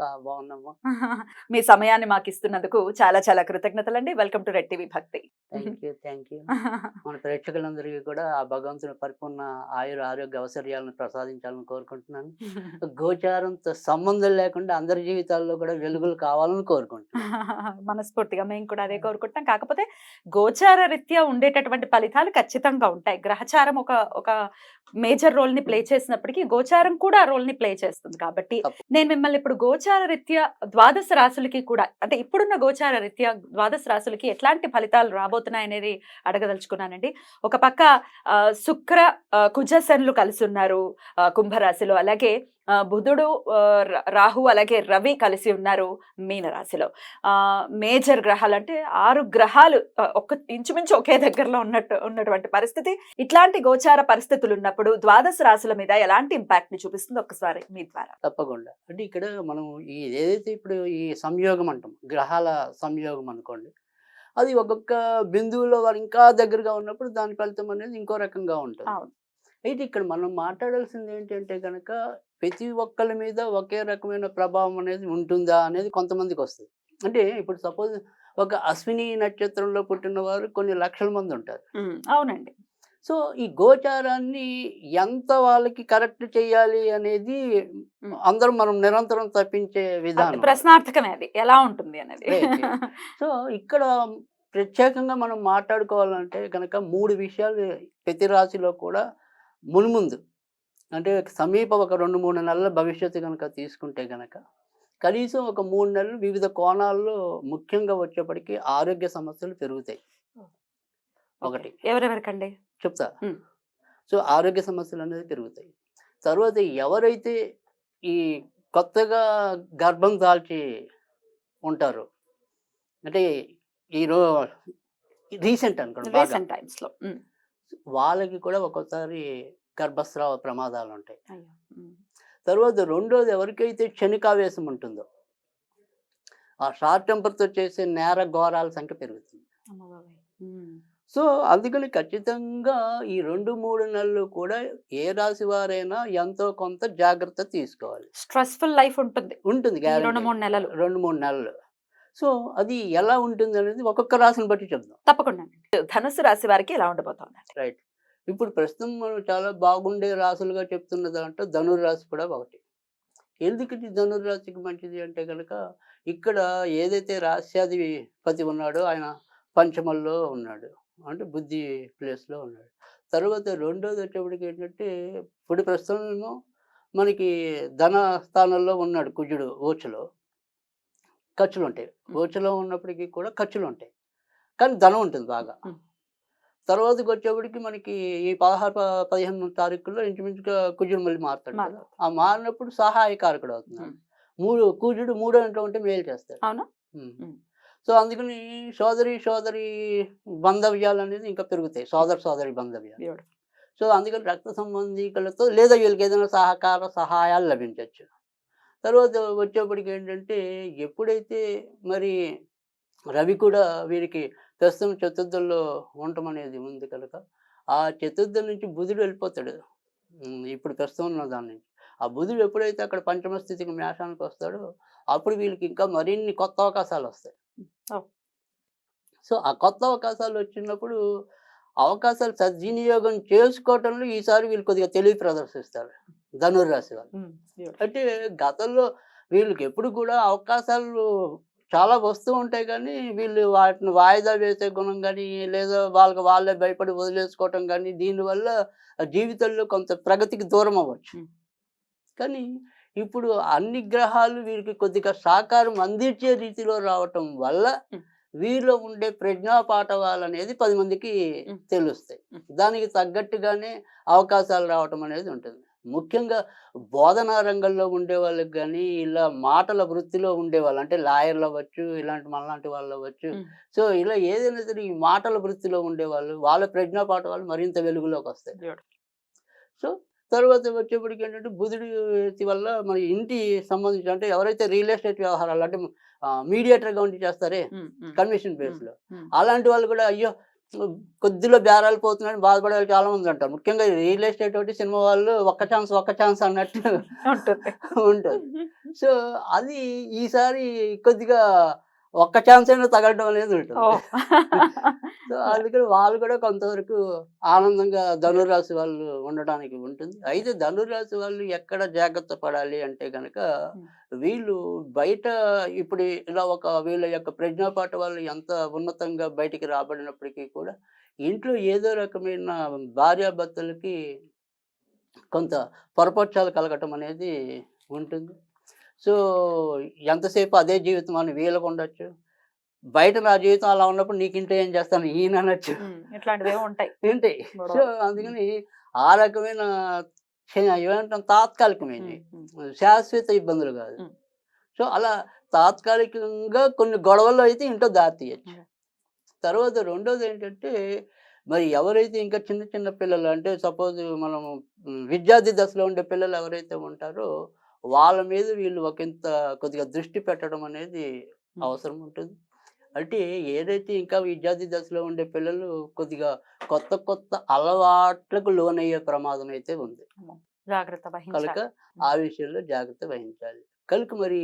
ఆ, బాగున్నామ్మా మీ సమయాన్ని మాకు ఇస్తున్నందుకు చాలా చాలా కృతజ్ఞతలండి. Welcome to Red TV Bhakti. Thank you thank you. మన ప్రేక్షకులందరికీ కూడా ఆ భగవంతుని పరిపూర్ణ ఆయుర ఆరోగ్య అవసర్యాలను ప్రసాదించాలని కోరుకుంటున్నాను. గోచారంతో సంబంధం లేకుండా అందరి జీవితాల్లో కూడా వెలుగులు కావాలని కోరుకుంటున్నాను. మనస్ఫూర్తిగా మేము కూడా అదే కోరుకుంటున్నాం. కాకపోతే గోచార రీత్యా ఉండేటటువంటి ఫలితాలు ఖచ్చితంగా ఉంటాయి. గ్రహచారం ఒక ఒక మేజర్ రోల్ని ప్లే చేసినప్పటికీ గోచారం కూడా ఆ రోల్ని ప్లే చేస్తుంది కాబట్టి. నేను మిమ్మల్ని ఇప్పుడు గోచార గోచార రీత్యా ద్వాదశ రాశులకి కూడా అంటే ఇప్పుడున్న గోచార రీత్యా ద్వాదశ రాశులకి ఎట్లాంటి ఫలితాలు రాబోతున్నాయి అనేది అడగదలుచుకున్నానండి. ఒక పక్క ఆ, శుక్ర ఆ, కుజశనులు కలిసి ఉన్నారు కుంభరాశిలో. అలాగే బుధుడు రాహు అలాగే రవి కలిసి ఉన్నారు మీనరాశిలో. ఆ మేజర్ గ్రహాలు అంటే ఆరు గ్రహాలు ఆ, ఒక్క ఇంచుమించు ఒకే దగ్గరలో ఉన్నట్టు ఉన్నటువంటి పరిస్థితి. ఇట్లాంటి గోచార పరిస్థితులు ఉన్నప్పుడు ద్వాదశ రాశుల మీద ఎలాంటి ఇంపాక్ట్ని చూపిస్తుంది ఒక్కసారి మీ ద్వారా? తప్పకుండా. అంటే ఇక్కడ మనం ఈ ఏదైతే ఇప్పుడు ఈ సంయోగం అంటాం గ్రహాల సంయోగం అనుకోండి అది ఒక్కొక్క బిందువులో వారు ఇంకా దగ్గరగా ఉన్నప్పుడు దాని ఫలితం అనేది ఇంకో రకంగా ఉంటుంది. అయితే ఇక్కడ మనం మాట్లాడాల్సింది ఏంటంటే కనుక ప్రతి ఒక్కరి మీద ఒకే రకమైన ప్రభావం అనేది ఉంటుందా అనేది కొంతమందికి వస్తుంది. అంటే ఇప్పుడు సపోజ్ ఒక అశ్విని నక్షత్రంలో పుట్టిన వారు కొన్ని లక్షల మంది ఉంటారు. అవునండి. సో ఈ గోచారాన్ని ఎంత వాళ్ళకి కరెక్ట్ చేయాలి అనేది. అందరం మనం నిరంతరం తప్పించే విధానం. ప్రశ్నార్థకమే అది. ఎలా ఉంటుంది అనేది. సో ఇక్కడ ప్రత్యేకంగా మనం మాట్లాడుకోవాలంటే కనుక మూడు విషయాలు ప్రతి రాశిలో కూడా మున్ముందు. అంటే సమీప ఒక రెండు మూడు నెలల భవిష్యత్తు కనుక తీసుకుంటే కనుక కనీసం ఒక మూడు నెలలు వివిధ కోణాల్లో ముఖ్యంగా వచ్చేప్పటికి ఆరోగ్య సమస్యలు పెరుగుతాయి. ఒకటి. ఎవరెవరికండి? చెప్తా. సో ఆరోగ్య సమస్యలు అనేది పెరుగుతాయి. తర్వాత ఎవరైతే ఈ కొత్తగా గర్భం దాల్చి ఉంటారో అంటే ఈ రో రీసెంట్ అనుకోండి వాళ్ళకి కూడా ఒక్కోసారి గర్భస్రావ ప్రమాదాలు ఉంటాయి తర్వాత రెండోది ఎవరికైతే క్షణికావేశం ఉంటుందో ఆ షార్ట్ టెంపర్తో చేసే నేర ఘోరాల సంఖ్య పెరుగుతుంది. సో అందుకని ఖచ్చితంగా ఈ రెండు మూడు నెలలు కూడా ఏ రాశి వారైనా ఎంతో కొంత జాగ్రత్త తీసుకోవాలి. స్ట్రెస్ఫుల్ లైఫ్ ఉంటుంది. ఉంటుంది రెండు. మూడు నెలలు. రెండు మూడు నెలలు. సో అది ఎలా ఉంటుంది అనేది ఒక్కొక్క రాశిని బట్టి చెప్దాం. తప్పకుండా ధనుసు రాశి వారికి ఎలా ఉండబోతోంది రైట్. ఇప్పుడు ప్రస్తుతం మనం చాలా బాగుండే రాశులుగా చెప్తున్న దాంట్లో ధనుర్రాశి కూడా ఒకటి. ఎందుకు ఇది ధనుర్రాశికి మంచిది అంటే కనుక ఇక్కడ ఏదైతే రాశ్యాధిపతి ఉన్నాడో ఆయన పంచమల్లో ఉన్నాడు. అంటే బుద్ధి ప్లేస్లో ఉన్నాడు. తర్వాత రెండోది వచ్చేప్పటికి ఏంటంటే ఇప్పుడు ప్రస్తుతం ఏమో మనకి ధన స్థానంలో ఉన్నాడు కుజుడు ఓచులో. ఖర్చులు ఉంటాయి ఓచులో ఉన్నప్పటికీ కూడా ఖర్చులు ఉంటాయి కానీ ధనం ఉంటుంది బాగా. తర్వాతకి వచ్చేప్పటికి మనకి ఈ పదహారు పదిహేను తారీఖుల్లో ఇంచుమించుగా కుజుడు మళ్ళీ మారుతాడు. ఆ మారినప్పుడు సహాయకారకుడు అవుతున్నాడు. మూడు కుజుడు మూడు అంటే ఉంటే మేలు చేస్తాడు. అవునా. సో అందుకని సోదరి సోదరి బంధవ్యాలు అనేది ఇంకా పెరుగుతాయి. సోదర సోదరి బంధవ్యాలు. సో అందుకని రక్త సంబంధికులతో లేదా వీళ్ళకి ఏదైనా సహకార సహాయాలు లభించవచ్చు తర్వాత వచ్చేప్పటికి ఏంటంటే ఎప్పుడైతే మరి రవి కూడా వీరికి ప్రస్తుతం చతుర్థంలో ఉండటం అనేది ఉంది కనుక ఆ చతుర్థం నుంచి బుధుడు వెళ్ళిపోతాడు ఇప్పుడు ప్రస్తుతం ఉన్న దాని నుంచి ఆ బుధుడు ఎప్పుడైతే అక్కడ పంచమ స్థితికి మేషానికి వస్తాడో అప్పుడు వీళ్ళకి ఇంకా మరిన్ని కొత్త అవకాశాలు వస్తాయి. సో ఆ కొత్త అవకాశాలు వచ్చినప్పుడు అవకాశాలు సద్వినియోగం చేసుకోవటంలో ఈసారి వీళ్ళు కొద్దిగా తెలివి ప్రదర్శిస్తారు ధనుర్రాశి వాళ్ళు. అంటే గతంలో వీళ్ళకి ఎప్పుడు కూడా అవకాశాలు చాలా వస్తూ ఉంటాయి కానీ వీళ్ళు వాటిని వాయిదా వేసే గుణం కానీ లేదా వాళ్ళకి వాళ్ళే భయపడి వదిలేసుకోవటం కానీ దీనివల్ల జీవితంలో కొంత ప్రగతికి దూరం అవ్వచ్చు. కానీ ఇప్పుడు అన్ని గ్రహాలు వీరికి కొద్దిగా సహకారం అందించే రీతిలో రావటం వల్ల. వీరిలో ఉండే ప్రజ్ఞాపాఠవాలు అనేది పది మందికి. తెలుస్తాయి. దానికి తగ్గట్టుగానే అవకాశాలు రావటం అనేది ఉంటుంది ముఖ్యంగా బోధనా రంగంలో ఉండే వాళ్ళకి కానీ ఇలా మాటల వృత్తిలో ఉండేవాళ్ళు అంటే లాయర్లు అవ్వచ్చు ఇలాంటి మనలాంటి వాళ్ళు అవ్వచ్చు. సో ఇలా ఏదైనా సరే ఈ మాటల వృత్తిలో ఉండేవాళ్ళు వాళ్ళ ప్రజ్ఞా పాఠవాలు మరింత వెలుగులోకి వస్తాయి. సో తర్వాత వచ్చేప్పటికి ఏంటంటే బుధుడి వల్ల మన ఇంటి సంబంధించి అంటే ఎవరైతే రియల్ ఎస్టేట్ వ్యవహారాలు అంటే మీడియేటర్గా ఉండి చేస్తారే కన్వెన్షన్ బేస్లో. అలాంటి వాళ్ళు కూడా అయ్యో కొద్దిలో బేరాలు పోతున్నాయని బాధపడే వాళ్ళు చాలా మంది అంటారు ముఖ్యంగా రియల్ ఎస్టేట్ ఒకటి సినిమా వాళ్ళు ఒక్క ఛాన్స్ ఒక్క ఛాన్స్ అన్నట్టు ఉంటుంది. ఉంటుంది సో అది ఈసారి కొద్దిగా ఒక్క ఛాన్స్ అయినా తగలడం అనేది ఉంటుంది. సో అందుకని వాళ్ళు కూడా కొంతవరకు ఆనందంగా ధనురాశి వాళ్ళు ఉండడానికి ఉంటుంది. అయితే ధనురాశి వాళ్ళు ఎక్కడ జాగ్రత్త పడాలి అంటే కనుక. వీళ్ళు బయట ఇప్పుడు ఇలా ఒక వీళ్ళ యొక్క ప్రజ్ఞాపాఠ వాళ్ళు ఎంత ఉన్నతంగా బయటికి రాబడినప్పటికీ కూడా ఇంట్లో ఏదో రకమైన భార్యాభర్తలకి కొంత పొరపక్షాలు కలగటం అనేది ఉంటుంది. సో ఎంతసేపు అదే జీవితం అని వీళ్ళకు ఉండొచ్చు. బయట నా జీవితం అలా ఉన్నప్పుడు నీకు ఇంట్లో ఏం చేస్తాను? ఈయన అనొచ్చు. ఇట్లాంటివి ఉంటాయి. ఏంటి గొడవ. సో అందుకని ఆ రకమైన ఏమంటాం తాత్కాలికమైనవి. శాశ్వత ఇబ్బందులు కాదు. సో అలా తాత్కాలికంగా కొన్ని గొడవలు అయితే ఇంట్లో దారి తీయచ్చు ఉమ్. తర్వాత రెండోది ఏంటంటే మరి ఎవరైతే ఇంకా చిన్న చిన్న పిల్లలు అంటే సపోజ్ మనం విద్యార్థి దశలో ఉండే పిల్లలు ఎవరైతే ఉంటారో వాళ్ళ మీద వీళ్ళు ఒకంత కొద్దిగా దృష్టి పెట్టడం అనేది. అవసరం ఉంటుంది. అంటే ఏదైతే ఇంకా విద్యార్థి దశలో ఉండే పిల్లలు కొద్దిగా కొత్త కొత్త అలవాట్లకు లోనయ్యే ప్రమాదం అయితే ఉంది. జాగ్రత్త కనుక ఆ విషయంలో జాగ్రత్త వహించాలి. కనుక మరి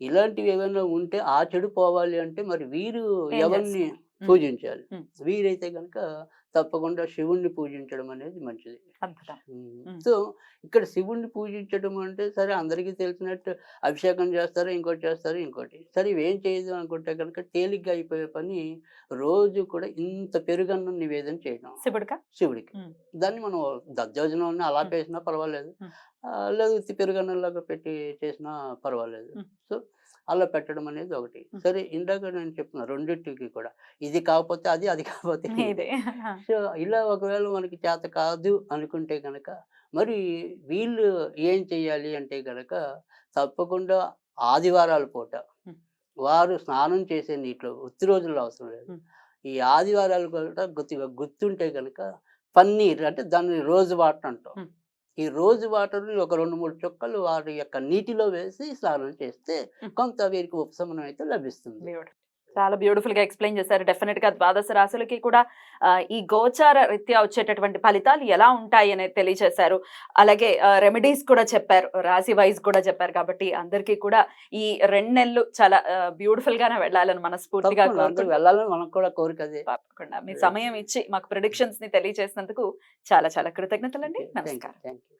ఇలాంటివి ఏమైనా ఉంటే ఆ చెడు పోవాలి అంటే మరి వీరు ఎవరిని. పూజించాలి. వీరైతే కనుక తప్పకుండా శివుణ్ణి పూజించడం అనేది మంచిది. సో ఇక్కడ శివుణ్ణి పూజించడం అంటే సరే అందరికీ తెలిసినట్టు అభిషేకం చేస్తారు ఇంకోటి చేస్తారు ఇంకోటి. సరే ఇవేం చేయదు అనుకుంటే కనుక తేలిగ్గా అయిపోయే పని రోజు కూడా ఇంత పెరుగన్నం నివేదన చేయడం శివుడికా? శివుడికి. దాన్ని మనం దద్దోజనం అలా. వేసినా పర్వాలేదు. లేదు పెరుగన్నంలాగా పెట్టి చేసినా పర్వాలేదు. సో అలా పెట్టడం అనేది ఒకటి. సరే ఇందాక నేను చెప్తున్నా రెండింటికి కూడా ఇది కాకపోతే అది అది కాకపోతే సో ఇలా ఒకవేళ మనకి చేత కాదు అనుకుంటే కనుక మరి వీళ్ళు ఏం చెయ్యాలి అంటే కనుక తప్పకుండా ఆదివారాల పూట. వారు స్నానం చేసే నీటిలో ఉత్తి రోజుల్లో అవసరం లేదు. ఈ ఆదివారాలు కూడా కొద్దిగా గుర్తుంటే కనుక పన్నీర్ అంటే దాన్ని రోజు వాటర్ అంటాం. ఈ రోజు వాటర్ని ఒక రెండు మూడు చుక్కలు వారి యొక్క నీటిలో వేసి స్నానం చేస్తే. కొంత వీరికి ఉపశమనం అయితే లభిస్తుంది. చాలా బ్యూటిఫుల్గా ఎక్స్ప్లెయిన్ చేశారు. డెఫినెట్గా ద్వాదశ రాశులకి కూడా ఈ గోచార రీత్యా వచ్చేటటువంటి ఫలితాలు ఎలా ఉంటాయి అనేది తెలియజేశారు. అలాగే రెమెడీస్ కూడా చెప్పారు రాశి వైజ్ కూడా చెప్పారు కాబట్టి అందరికీ కూడా ఈ రెండు నెలలు చాలా బ్యూటిఫుల్ గానే వెళ్ళాలని మనస్ఫూర్తిగా. వెళ్ళాలని మనకు కూడా కోరిక తప్పకుండా. మీ సమయం ఇచ్చి మాకు ప్రిడిక్షన్స్ని తెలియజేసినందుకు చాలా చాలా కృతజ్ఞతలండి. నమస్కారం. Thank you